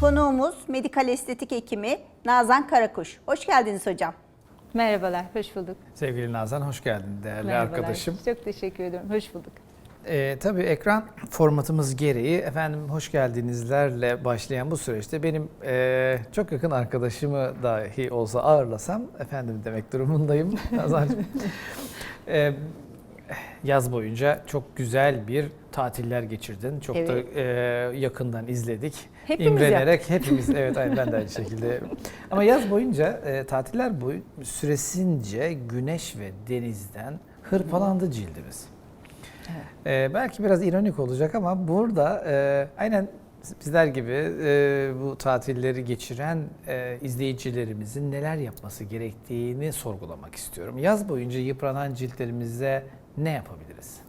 Konuğumuz medikal estetik hekimi Nazan Karakuş. Hoş geldiniz hocam. Merhabalar, hoş bulduk. Sevgili Nazan hoş geldin değerli Merhabalar. arkadaşım. Çok teşekkür ederim, hoş bulduk. Ee, tabii ekran formatımız gereği efendim hoş geldinizlerle başlayan bu süreçte benim e, çok yakın arkadaşımı dahi olsa ağırlasam efendim demek durumundayım Nazancığım. Ee, yaz boyunca çok güzel bir tatiller geçirdin. Çok da Evet. e, yakından izledik. Hepimiz İmrenerek hepimiz evet aynen ben de aynı şekilde. Ama yaz boyunca e, tatiller boyu süresince güneş ve denizden hırpalandı cildimiz. E, belki biraz ironik olacak ama burada e, aynen bizler gibi e, bu tatilleri geçiren e, izleyicilerimizin neler yapması gerektiğini sorgulamak istiyorum. Yaz boyunca yıpranan ciltlerimize ne yapabiliriz?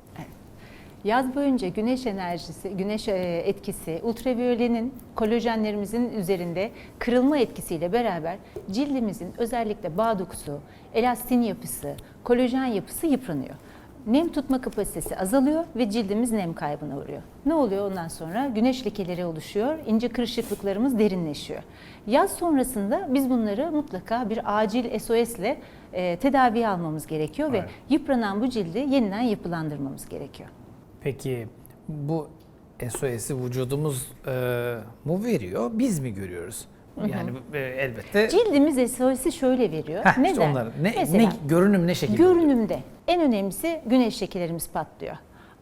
Yaz boyunca güneş enerjisi, güneş e, etkisi, ultraviyolenin kolajenlerimizin üzerinde kırılma etkisiyle beraber cildimizin özellikle bağ dokusu, elastin yapısı, kolajen yapısı yıpranıyor. Nem tutma kapasitesi azalıyor ve cildimiz nem kaybına uğruyor. Ne oluyor ondan sonra? Güneş lekeleri oluşuyor, ince kırışıklıklarımız derinleşiyor. Yaz sonrasında biz bunları mutlaka bir acil SOS ile e, tedaviye almamız gerekiyor ve Evet. yıpranan bu cildi yeniden yapılandırmamız gerekiyor. Peki bu SOS'i vücudumuz e, mu veriyor, biz mi görüyoruz? Yani e, elbette Cildimiz SOS'i şöyle veriyor. Heh, Neden? işte onlar. Ne, Mesela ne, görünüm ne şekilde? görünümde en önemlisi güneş lekelerimiz patlıyor.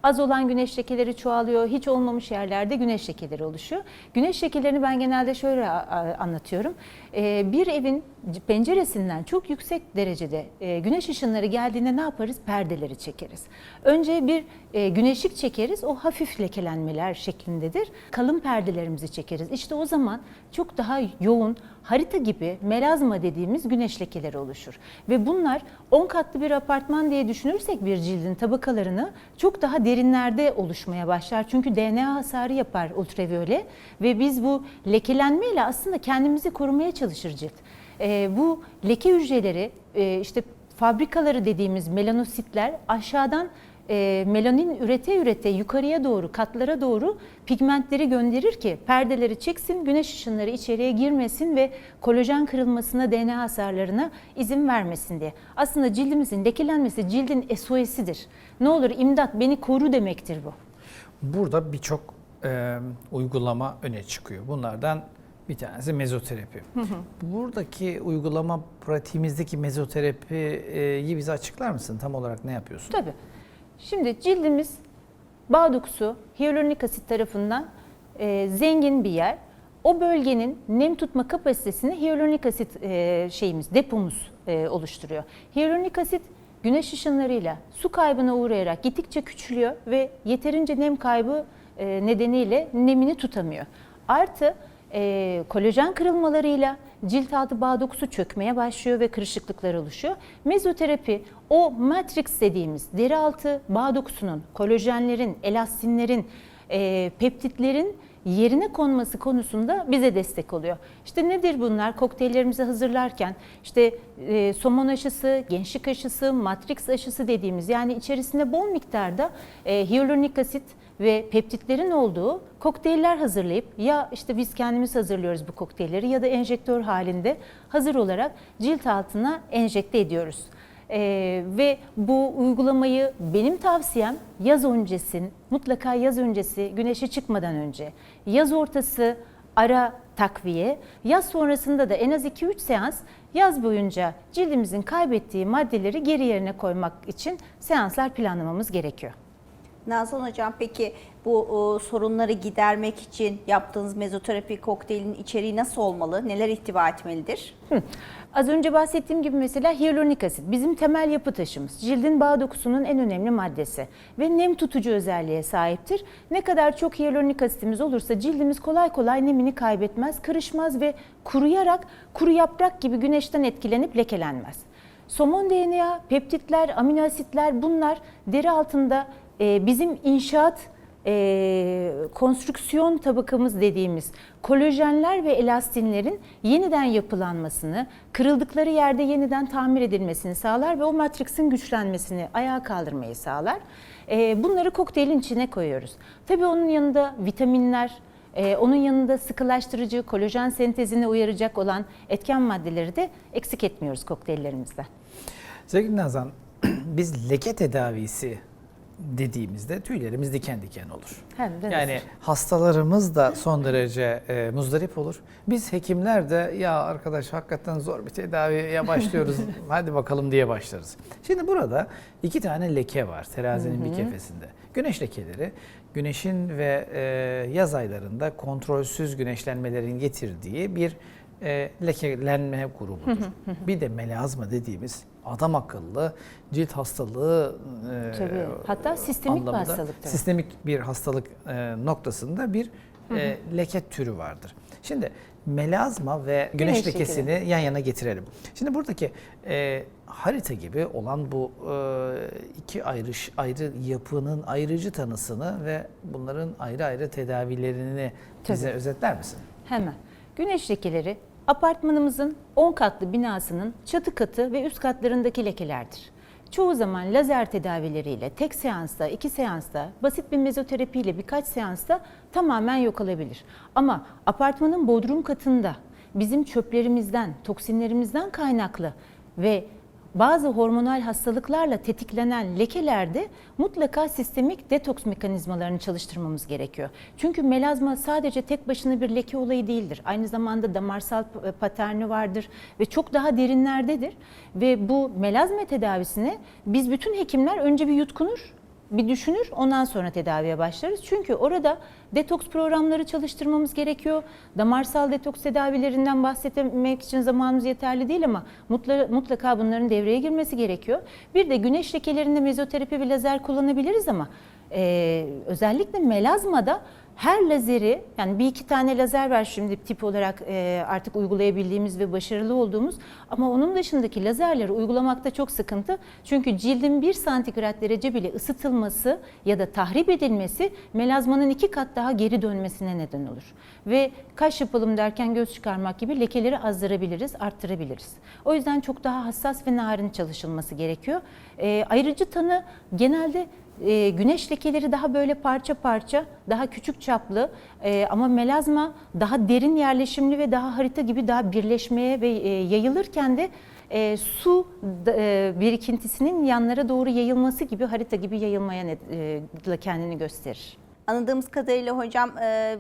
Az olan güneş lekeleri çoğalıyor, hiç olmamış yerlerde güneş lekeleri oluşuyor. Güneş lekelerini ben genelde şöyle anlatıyorum. Ee, bir evin penceresinden çok yüksek derecede e, güneş ışınları geldiğinde ne yaparız? Perdeleri çekeriz. Önce bir e, güneşlik çekeriz, o hafif lekelenmeler şeklindedir. Kalın perdelerimizi çekeriz. İşte o zaman çok daha yoğun, harita gibi melazma dediğimiz güneş lekeleri oluşur. Ve bunlar 10 katlı bir apartman diye düşünürsek bir cildin tabakalarını çok daha derinlerde oluşmaya başlar. Çünkü DNA hasarı yapar ultraviyole ve biz bu lekelenmeyle aslında kendimizi korumaya çalışır cilt. Ee, bu leke hücreleri e, işte fabrikaları dediğimiz melanositler aşağıdan e, melanin ürete ürete yukarıya doğru katlara doğru pigmentleri gönderir ki perdeleri çeksin, güneş ışınları içeriye girmesin ve kolajen kırılmasına, DNA hasarlarına izin vermesin diye. Aslında cildimizin lekelenmesi cildin SOS'idir. Ne olur imdat beni koru demektir bu. Burada birçok e, uygulama öne çıkıyor. Bunlardan bir tanesi mezoterapi. Buradaki uygulama pratiğimizdeki mezoterapiyi bize açıklar mısın? Tam olarak ne yapıyorsun? Tabii. Şimdi cildimiz bağ dokusu hyaluronik asit tarafından e, zengin bir yer. O bölgenin nem tutma kapasitesini hyaluronik asit e, şeyimiz, depomuz e, oluşturuyor. Hyaluronik asit güneş ışınlarıyla su kaybına uğrayarak gittikçe küçülüyor ve yeterince nem kaybı e, nedeniyle nemini tutamıyor. Artı e, kolajen kırılmalarıyla cilt altı bağ dokusu çökmeye başlıyor ve kırışıklıklar oluşuyor. Mezoterapi o matrix dediğimiz deri altı bağ dokusunun, kolajenlerin, elastinlerin, e, peptitlerin yerine konması konusunda bize destek oluyor. İşte nedir bunlar? Kokteyllerimizi hazırlarken işte e, somon aşısı, gençlik aşısı, matrix aşısı dediğimiz yani içerisinde bol miktarda e, hyaluronik asit ve peptitlerin olduğu kokteyller hazırlayıp ya işte biz kendimiz hazırlıyoruz bu kokteylleri ya da enjektör halinde hazır olarak cilt altına enjekte ediyoruz. Ee, ve bu uygulamayı benim tavsiyem yaz öncesin, mutlaka yaz öncesi güneşe çıkmadan önce, yaz ortası ara takviye, yaz sonrasında da en az 2-3 seans yaz boyunca cildimizin kaybettiği maddeleri geri yerine koymak için seanslar planlamamız gerekiyor. Nazan hocam peki bu e, sorunları gidermek için yaptığınız mezoterapi kokteylin içeriği nasıl olmalı? Neler ihtiva etmelidir? Az önce bahsettiğim gibi mesela hyaluronik asit bizim temel yapı taşımız. Cildin bağ dokusunun en önemli maddesi ve nem tutucu özelliğe sahiptir. Ne kadar çok hyaluronik asitimiz olursa cildimiz kolay kolay nemini kaybetmez, kırışmaz ve kuruyarak kuru yaprak gibi güneşten etkilenip lekelenmez. Somon DNA, peptitler, amino asitler bunlar deri altında e, bizim inşaat e, konstrüksiyon tabakamız dediğimiz kolajenler ve elastinlerin yeniden yapılanmasını, kırıldıkları yerde yeniden tamir edilmesini sağlar ve o matrixin güçlenmesini, ayağa kaldırmayı sağlar. E, bunları kokteylin içine koyuyoruz. Tabii onun yanında vitaminler, Ee, onun yanında sıkılaştırıcı, kolajen sentezini uyaracak olan etken maddeleri de eksik etmiyoruz kokteyllerimizde. Sevgili Nazan, biz leke tedavisi dediğimizde tüylerimiz diken diken olur. Hem de Yani hastalarımız da son derece e, muzdarip olur. Biz hekimler de ya arkadaş hakikaten zor bir tedaviye başlıyoruz hadi bakalım diye başlarız. Şimdi burada iki tane leke var terazinin bir kefesinde. Güneş lekeleri güneşin ve e, yaz aylarında kontrolsüz güneşlenmelerin getirdiği bir e, lekelenme grubudur. bir de melazma dediğimiz adam akıllı cilt hastalığı e, Tabii. Hatta sistemik bir hastalık tabii. sistemik bir hastalık e, noktasında bir e, leke türü vardır. Şimdi melazma ve güneş, Güneş lekesini yan yana getirelim. Şimdi buradaki e, harita gibi olan bu e, iki ayrı ayrı yapının ayrıcı tanısını ve bunların ayrı ayrı tedavilerini bize Tabii. özetler misin? Hemen. Güneş lekeleri apartmanımızın 10 katlı binasının çatı katı ve üst katlarındaki lekelerdir. Çoğu zaman lazer tedavileriyle tek seansta, iki seansta, basit bir mezoterapiyle birkaç seansta tamamen yok olabilir. Ama apartmanın bodrum katında bizim çöplerimizden, toksinlerimizden kaynaklı ve bazı hormonal hastalıklarla tetiklenen lekelerde mutlaka sistemik detoks mekanizmalarını çalıştırmamız gerekiyor. Çünkü melazma sadece tek başına bir leke olayı değildir. Aynı zamanda damarsal p- paterni vardır ve çok daha derinlerdedir. Ve bu melazma tedavisine biz bütün hekimler önce bir yutkunur, bir düşünür ondan sonra tedaviye başlarız. Çünkü orada detoks programları çalıştırmamız gerekiyor. Damarsal detoks tedavilerinden bahsetmek için zamanımız yeterli değil ama mutla- mutlaka bunların devreye girmesi gerekiyor. Bir de güneş lekelerinde mezoterapi ve lazer kullanabiliriz ama e, özellikle melazmada her lazeri yani bir iki tane lazer var şimdi tip olarak e, artık uygulayabildiğimiz ve başarılı olduğumuz ama onun dışındaki lazerleri uygulamakta çok sıkıntı. Çünkü cildin 1 santigrat derece bile ısıtılması ya da tahrip edilmesi melazmanın iki kat daha geri dönmesine neden olur. Ve kaş yapalım derken göz çıkarmak gibi lekeleri azdırabiliriz, arttırabiliriz. O yüzden çok daha hassas ve narin çalışılması gerekiyor. E, ayrıcı tanı genelde e, güneş lekeleri daha böyle parça parça, daha küçük çaplı e, ama melazma daha derin yerleşimli ve daha harita gibi daha birleşmeye ve e, yayılırken de e, su e, birikintisinin yanlara doğru yayılması gibi harita gibi yayılmaya ne- e, kendini gösterir. Anladığımız kadarıyla hocam e,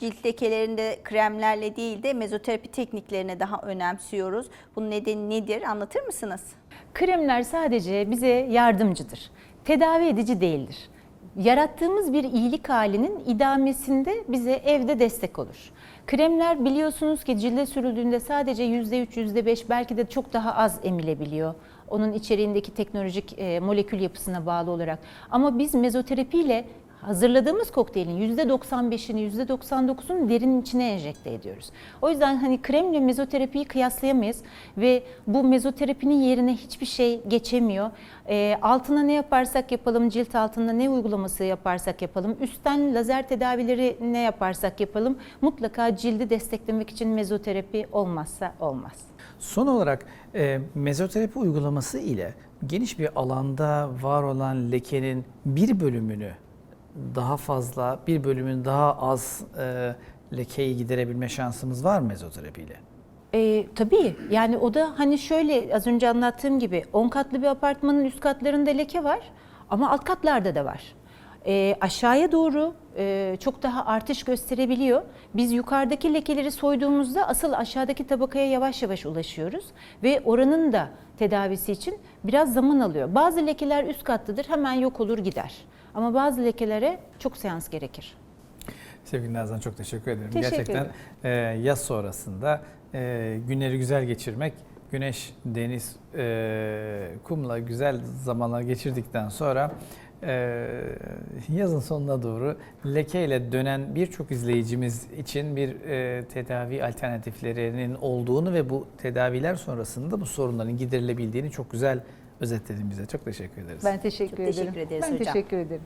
cilt lekelerinde kremlerle değil de mezoterapi tekniklerine daha önemsiyoruz. Bunun nedeni nedir? Anlatır mısınız? Kremler sadece bize yardımcıdır. Tedavi edici değildir. Yarattığımız bir iyilik halinin idamesinde bize evde destek olur. Kremler biliyorsunuz ki cilde sürüldüğünde sadece %3, %5 belki de çok daha az emilebiliyor. Onun içeriğindeki teknolojik e, molekül yapısına bağlı olarak. Ama biz mezoterapiyle hazırladığımız kokteylin %95'ini, %99'unu derinin içine enjekte ediyoruz. O yüzden hani kremle mezoterapiyi kıyaslayamayız ve bu mezoterapinin yerine hiçbir şey geçemiyor. Ee, altına ne yaparsak yapalım, cilt altında ne uygulaması yaparsak yapalım, üstten lazer tedavileri ne yaparsak yapalım mutlaka cildi desteklemek için mezoterapi olmazsa olmaz. Son olarak e, mezoterapi uygulaması ile geniş bir alanda var olan lekenin bir bölümünü daha fazla, bir bölümün daha az e, lekeyi giderebilme şansımız var mı mezoterapiyle? E, tabii yani o da hani şöyle az önce anlattığım gibi 10 katlı bir apartmanın üst katlarında leke var ama alt katlarda da var. E, aşağıya doğru e, çok daha artış gösterebiliyor. Biz yukarıdaki lekeleri soyduğumuzda asıl aşağıdaki tabakaya yavaş yavaş ulaşıyoruz ve oranın da tedavisi için biraz zaman alıyor. Bazı lekeler üst katlıdır hemen yok olur gider. Ama bazı lekelere çok seans gerekir. Sevgili Nazan çok teşekkür ederim. Teşekkür Gerçekten e, yaz sonrasında e, günleri güzel geçirmek, güneş, deniz, e, kumla güzel zamanlar geçirdikten sonra e, yazın sonuna doğru lekeyle dönen birçok izleyicimiz için bir e, tedavi alternatiflerinin olduğunu ve bu tedaviler sonrasında bu sorunların giderilebildiğini çok güzel özetledin bize. Çok teşekkür ederiz. Ben teşekkür Çok teşekkür ederiz ben hocam. teşekkür ederim.